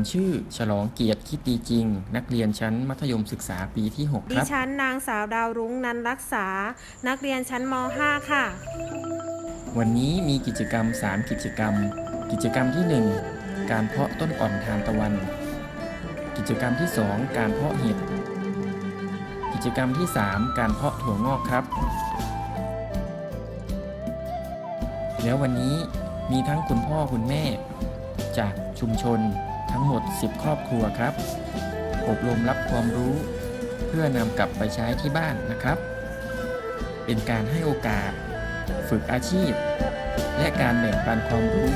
ผมชื่อ ฉลองเกียรติคิดดีจริง นักเรียนชั้นมัธยมศึกษาปีที่6ดิครับ ฉันนางสาวดาวรุ้งนันรักษา นักเรียนชั้นม .5 ค่ะ วันนี้มีกิจกรรม 3 กิจกรรม กิจกรรมที่ 1 การเพาะต้นอ่อนทานตะวัน กิจกรรมที่ 2 การเพาะเห็ด กิจกรรมที่ 3 การเพาะถั่วงอกครับ แล้ววันนี้มีทั้งคุณพ่อคุณแม่ จากชุมชน ทั้งหมด 10 ครอบครัวครับ อบรมรับความรู้ เพื่อนำกลับไปใช้ที่บ้านนะครับ เป็นการให้โอกาส ฝึกอาชีพ และการแบ่งปันความรู้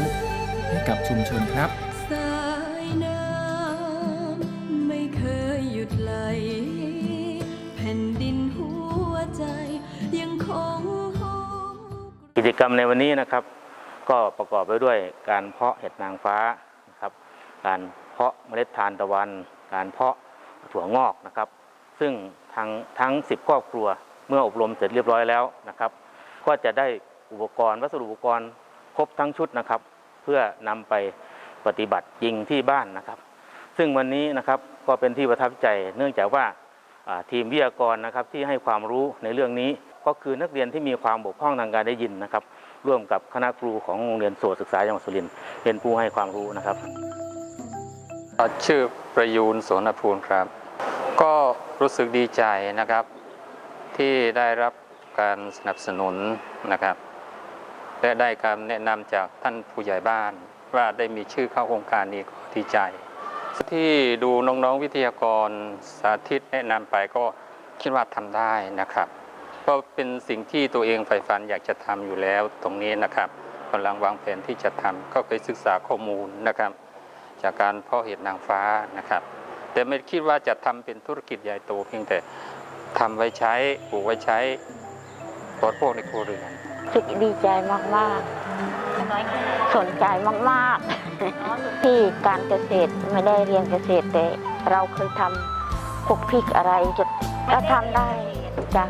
ให้กับชุมชนครับสายน้ำไม่เคยหยุดไหล แผ่นดินหัวใจยังคงหอม กิจกรรมในวันนี้นะครับ ก็ประกอบไปด้วยการเพาะเห็ดนางฟ้านะครับ การเพาะเมล็ดทานตะวัน การเพาะถั่วงอกนะครับ ซึ่งทั้งทั้ง 10 ครอบครัวเมื่ออบรมเสร็จเรียบร้อยแล้วนะครับ ก็จะได้อุปกรณ์วัสดุอุปกรณ์ครบทั้งชุดนะครับ เพื่อนำไปปฏิบัติจริงที่บ้านนะครับ ซึ่งวันนี้นะครับก็เป็นที่ประทับใจเนื่องจากว่าอ่าทีมวิทยากรนะครับที่ให้ความรู้ในเรื่องนี้ก็คือนักเรียนที่มีความบกพร่องทางการได้ยินนะครับ ร่วมกับคณะครูของโรงเรียนโสตศึกษาจังหวัดสุรินทร์เป็นผู้ให้ความรู้นะครับ ชื่อประยูนโสนภูลครับ ก็รู้สึกดีใจนะครับ ที่ได้รับการสนับสนุนนะครับ และได้คำแนะนำจากท่านผู้ใหญ่บ้าน ว่าได้มีชื่อเข้าโครงการนี้ก็ดีใจ ที่ดูน้องๆวิทยากรสาธิตแนะนำไปก็คิดว่าทำได้นะครับก็เป็นสิ่งที่ตัวเองใฝ่ฝันอยากจะทำอยู่แล้วตรงนี้นะครับกำลังวางแผนที่จะทำก็ไปศึกษาข้อมูลนะครับ จากการเพาะเห็ดนางฟ้านะครับ แต่ไม่คิดว่าจะทำเป็นธุรกิจใหญ่โตเพียงแต่ทำไว้ใช้ปลูกไว้ใช้บริโภคในครัวเรือนรู้สึกดีใจมากๆ สนใจมากๆ ที่การเกษตรไม่ได้เรียนเกษตรแต่เราเคยทำพวกพริกอะไรจะก็ทำได้จ้ะ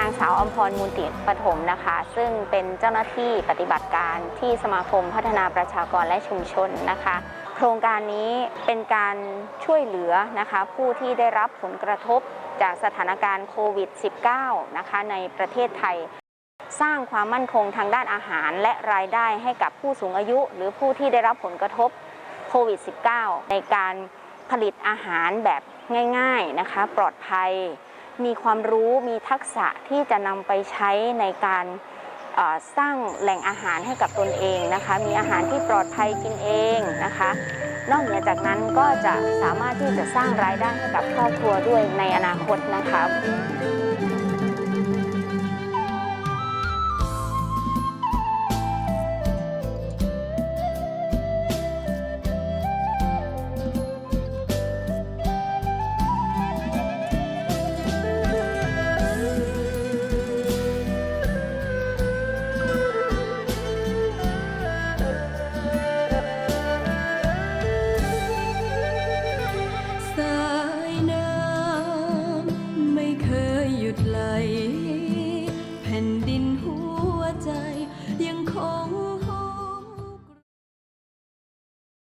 นางสาวอมพรมูลติปฐมนะคะ ซึ่งเป็นเจ้าหน้าที่ปฏิบัติการที่สมาคมพัฒนาประชากรและชุมชนนะคะ โครงการนี้เป็นการช่วยเหลือนะคะ ผู้ที่ได้รับผลกระทบจากสถานการณ์โควิด -19 นะคะในประเทศไทย สร้างความมั่นคงทางด้านอาหารและรายได้ให้กับผู้สูงอายุ หรือผู้ที่ได้รับผลกระทบโควิด -19 ในการผลิตอาหารแบบง่าย ๆนะคะ ปลอดภัย มีความรู้มีทักษะที่จะนำไปใช้ในการสร้างแหล่งอาหารให้กับตนเองนะคะ มีอาหารที่ปลอดภัยกินเองนะคะ นอกเหนือจากนั้นก็จะสามารถที่จะสร้างรายได้ให้กับครอบครัวด้วยในอนาคตนะคะ